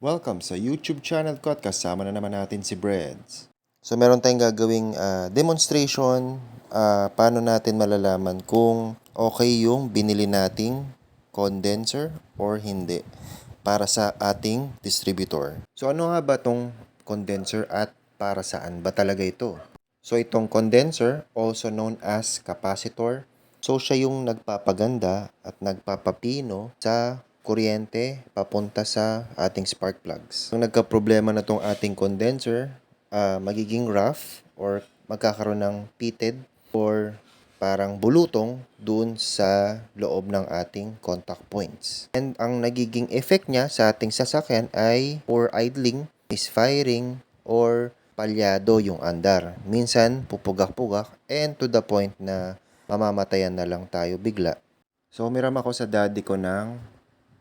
Welcome sa YouTube channel ko at kasama na naman natin si Breads. So meron tayong gagawing ah, demonstration ah, paano natin malalaman kung okay yung binili nating condenser or hindi para sa ating distributor. So ano nga ba tong condenser at para saan ba talaga ito? So itong condenser, also known as capacitor, so siya yung nagpapaganda at nagpapapino sa kuryente papunta sa ating spark plugs. Kung nagka-problema na tong ating condenser, ah, magiging rough or magkakaroon ng pitted or parang bulutong dun sa loob ng ating contact points. And ang nagiging effect niya sa ating sasakyan ay poor idling, misfiring, or palyado yung andar. Minsan, pupugak-pugak and to the point na mamamatayan na lang tayo bigla. So, umiram ako sa daddy ko ng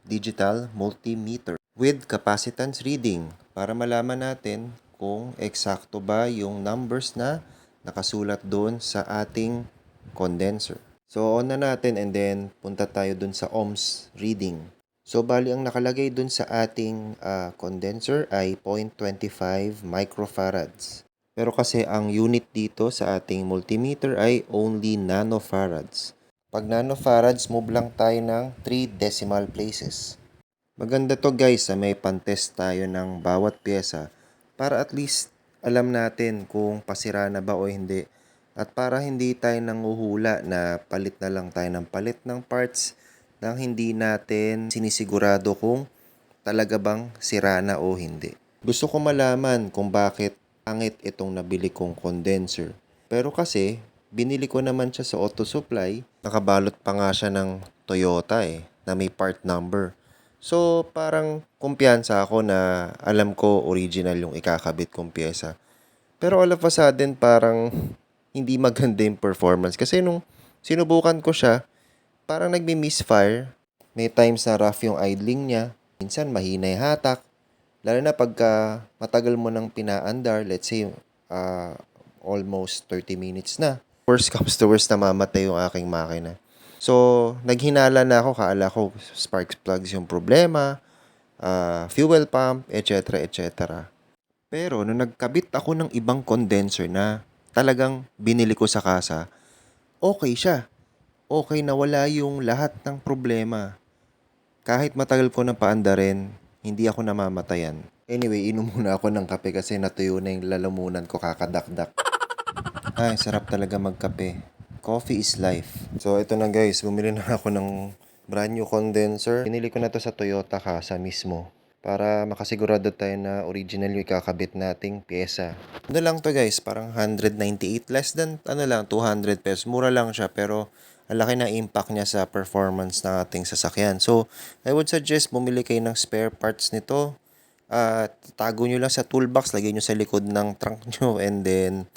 digital multimeter with capacitance reading para malaman natin kung eksakto ba yung numbers na nakasulat doon sa ating condenser. So, on na natin and then punta tayo doon sa ohms reading. So, bali ang nakalagay doon sa ating ah, condenser ay 0.25 microfarads. Pero kasi ang unit dito sa ating multimeter ay only nanofarads. Pag nanofarads, move lang tayo ng 3 decimal places. Maganda to guys na may pantest tayo ng bawat pyesa para at least alam natin kung pasira na ba o hindi. At para hindi tayo nanguhula na palit na lang tayo ng palit ng parts nang hindi natin sinisigurado kung talaga bang sira na o hindi. Gusto ko malaman kung bakit pangit itong nabili kong condenser. Pero kasi, binili ko naman siya sa auto supply. Nakabalot pa nga siya ng Toyota eh, na may part number. So, parang kumpiyansa ako na alam ko original yung ikakabit kong pyesa. Pero all of a sudden, parang hindi maganda yung performance. Kasi nung sinubukan ko siya, parang nagmi-misfire. May times na rough yung idling niya. Minsan mahina yung hatak. Lalo na pagka matagal mo nang pinaandar, let's say, ah, almost 30 minutes na. Worst comes to worst, namamatay yung aking makina. So, naghinala na ako, kaala ko spark plugs yung problema, ah, fuel pump, etc. etc. Pero nung nagkabit ako ng ibang condenser na talagang binili ko sa kasa, okay siya. Okay na wala yung lahat ng problema. Kahit matagal ko na paandarin, hindi ako namamatayan. Anyway, inom muna ako ng kape kasi natuyo na yung lalamunan ko kakadakdak. Ay, sarap talaga magkape. Coffee is life. So, ito na guys. Bumili na ako ng brand new condenser. Pinili ko na to sa Toyota Casa mismo. Para makasigurado tayo na original yung kakabit nating pyesa. Ano lang to guys, parang 198 less than ano lang 200 pesos. Mura lang siya pero ang laki ng impact niya sa performance ng ating sasakyan. So, I would suggest bumili kayo ng spare parts nito. At tago nyo lang sa toolbox, lagay nyo sa likod ng trunk nyo and then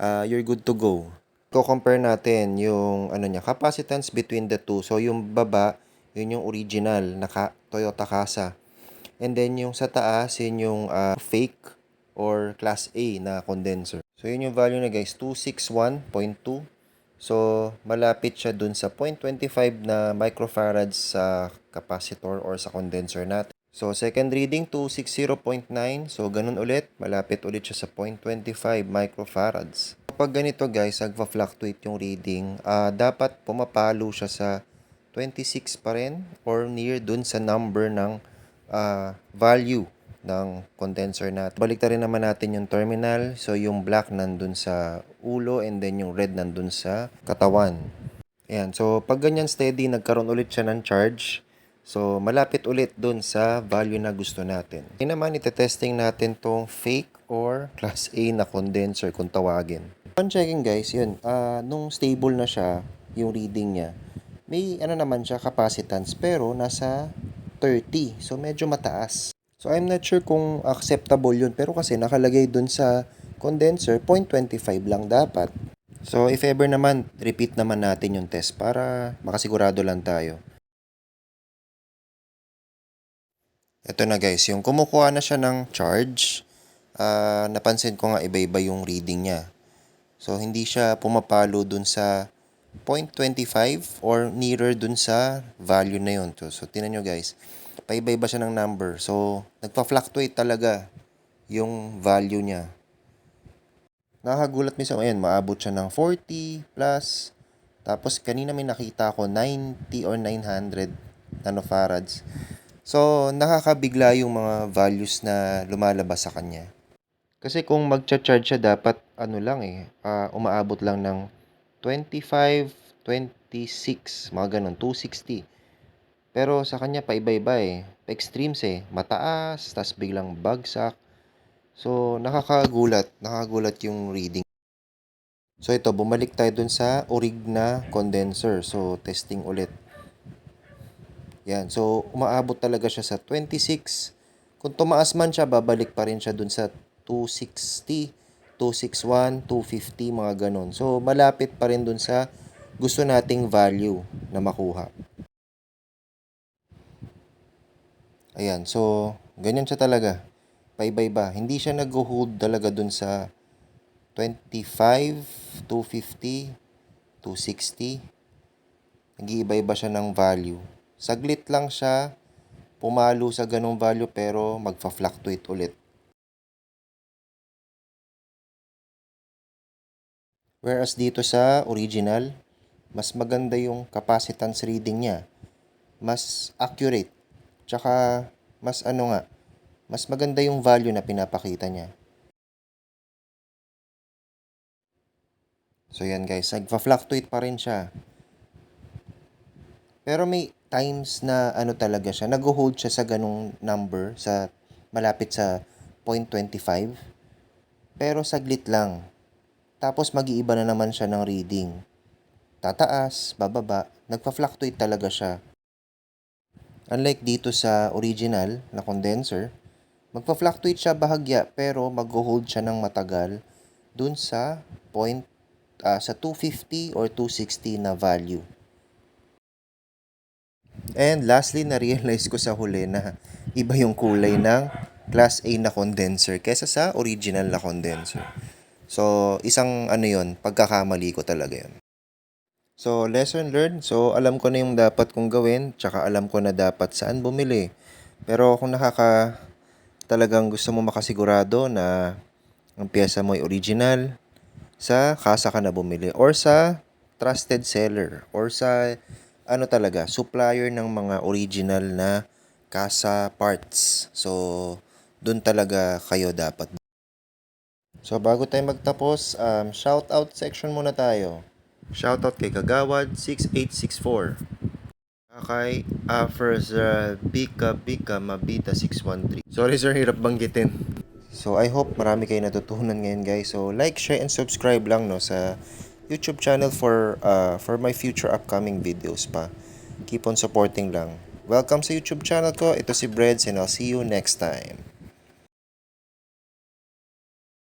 uh, you're good to go. Ko-compare natin yung ano niya, capacitance between the two. So, yung baba, yun yung original na ka- Toyota Casa. And then yung sa taas, yun yung ah, fake or class A na condenser. So yun yung value na guys, 261.2. So malapit siya dun sa 0.25 na microfarads sa capacitor or sa condenser natin. So second reading 260.9. So ganun ulit, malapit ulit siya sa 0.25 microfarads. Kapag ganito guys, nagpa-fluctuate yung reading, ah, dapat pumapalo siya sa 26 pa rin or near dun sa number ng ah, value ng condenser natin. Baliktarin naman natin yung terminal. So, yung black nandun sa ulo and then yung red nandun sa katawan. Ayan. So, pag ganyan steady, nagkaroon ulit siya ng charge. So, malapit ulit dun sa value na gusto natin. Ngayon naman, itetesting natin tong fake or class A na condenser kung tawagin. Upon checking guys, yun, ah, nung stable na siya, yung reading niya, may ano naman siya, capacitance, pero nasa 30. So, medyo mataas. So, I'm not sure kung acceptable yun. Pero kasi nakalagay dun sa condenser, 0.25 lang dapat. So, if ever naman, repeat naman natin yung test para makasigurado lang tayo. Ito na guys, yung kumukuha na siya ng charge, ah, napansin ko nga iba-iba yung reading niya. So, hindi siya pumapalo dun sa 0.25 or nearer dun sa value na yun. So, tinan nyo guys. Paiba-iba siya ng number. So, nagpa-fluctuate talaga yung value niya. Nakakagulat minsan, ayan, maabot siya ng 40 plus. Tapos, kanina may nakita ko 90 or 900 nanofarads. So, nakakabigla yung mga values na lumalabas sa kanya. Kasi kung magcha-charge siya, dapat ano lang eh, ah, umaabot lang ng 25, 26, mga ganun, 260. Pero sa kanya paiba-iba eh. Extremes eh. Mataas, tas biglang bagsak. So, nakakagulat. Nakakagulat yung reading. So, ito, bumalik tayo dun sa orig condenser. So, testing ulit. Yan. So, umaabot talaga siya sa 26. Kung tumaas man siya, babalik pa rin siya dun sa 260, 261, 250, mga ganun. So, malapit pa rin dun sa gusto nating value na makuha. Ayan, so ganyan siya talaga. Paiba-iba. Hindi siya nag-hold talaga dun sa 25, 250, 260. Nag-iiba-iba siya ng value. Saglit lang siya pumalo sa ganong value pero magfa-fluctuate ulit. Whereas dito sa original, mas maganda yung capacitance reading niya. Mas accurate. Tsaka, mas ano nga, mas maganda yung value na pinapakita niya. So yan guys, nagfa-fluctuate pa rin siya. Pero may times na ano talaga siya, nag-hold siya sa ganung number, sa malapit sa 0.25. Pero saglit lang. Tapos mag-iiba na naman siya ng reading. Tataas, bababa, nagfa-fluctuate talaga siya. Unlike dito sa original na condenser, magpa-fluctuate siya bahagya pero mag-hold siya ng matagal dun sa point ah, sa 250 or 260 na value. And lastly, na-realize ko sa huli na iba yung kulay ng Class A na condenser kesa sa original na condenser. So, isang ano yon pagkakamali ko talaga yun. So, lesson learned. So, alam ko na yung dapat kong gawin, tsaka alam ko na dapat saan bumili. Pero kung nakaka talagang gusto mo makasigurado na ang pyesa mo ay original, sa kasa ka na bumili or sa trusted seller or sa ano talaga, supplier ng mga original na kasa parts. So, dun talaga kayo dapat. So, bago tayo magtapos, um, shoutout section muna tayo. Shoutout kay Kagawad6864. Kay Afrza Bika Bika Mabita 613. Sorry sir, hirap banggitin. So, I hope marami kayo natutunan ngayon guys. So, like, share, and subscribe lang no sa YouTube channel for uh, for my future upcoming videos pa. Keep on supporting lang. Welcome sa YouTube channel ko. Ito si Breads and I'll see you next time.